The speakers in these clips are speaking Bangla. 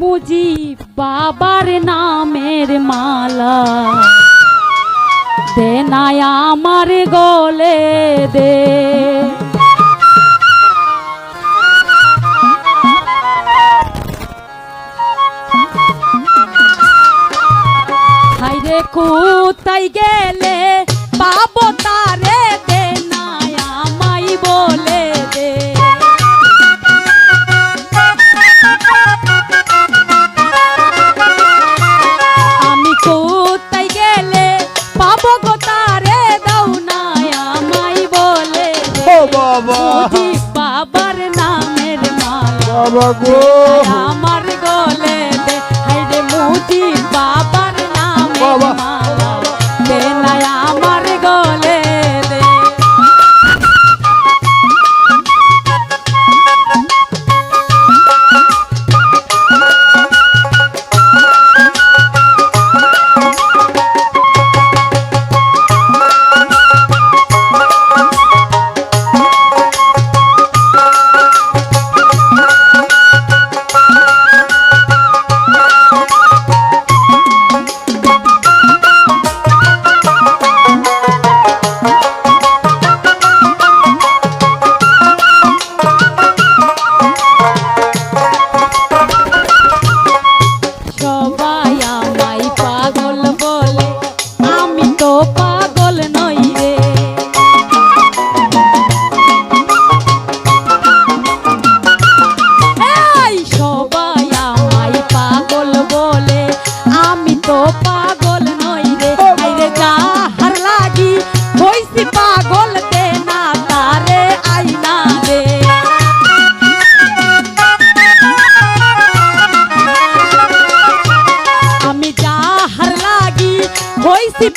মুজি বাবার নামের মালা। দে নাই আমার গলে দে। হাইরে কোথায় গেলে বাবা গো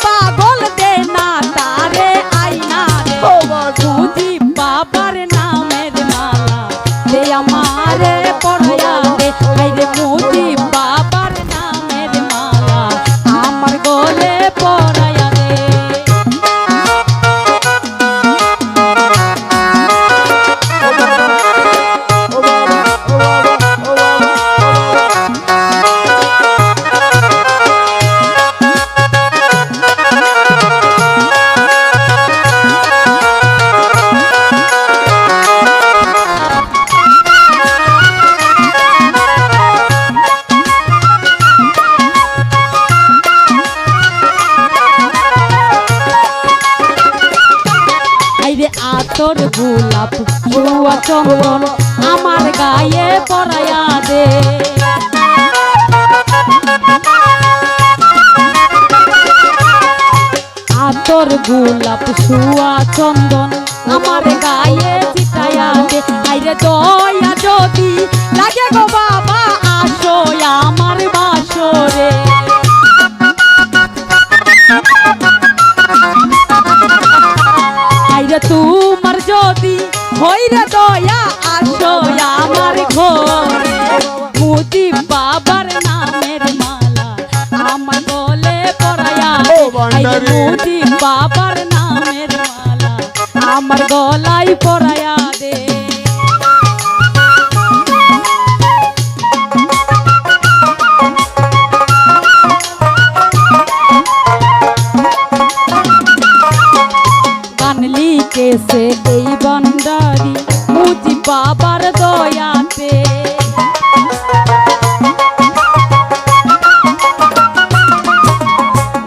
পাগল গোলাপ জুয়া চন্দন আমার গায়ে পরায়া দে। আতর গোলাপ সুয়া চন্দন আমার গায়ে চিতায়া দে। আইরে দয়া যদি লাগে গো বাবা আসো আমার বাসরে। আইরে যদি হইরে দয়া আসো আমার ঘরে। মুজি বাবার নামের মালা আমার গলে পরায়া। মুজি বাবার নামের মালা আমার গলায় পরায়া দে। বানলি কেসে এই বন্ডারি মুজি বাবার দয়াতে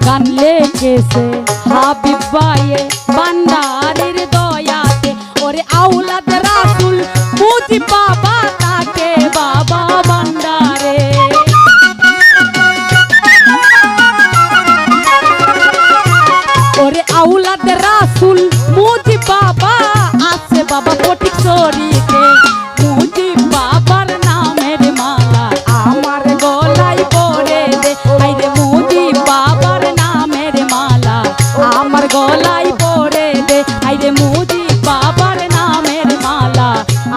গান লেগেছে হাবিব ভাইয়ে বান্দারের দয়াতে। ওরে আউলাদ রাসুল মুজিবা গলায় পরে দে। আইরে মুজি বাবার নামের মালা,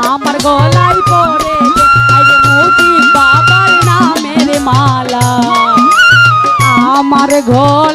আমার গলায় পরে দে। আইরে মুজি বাবার নামের মালা, আমার গল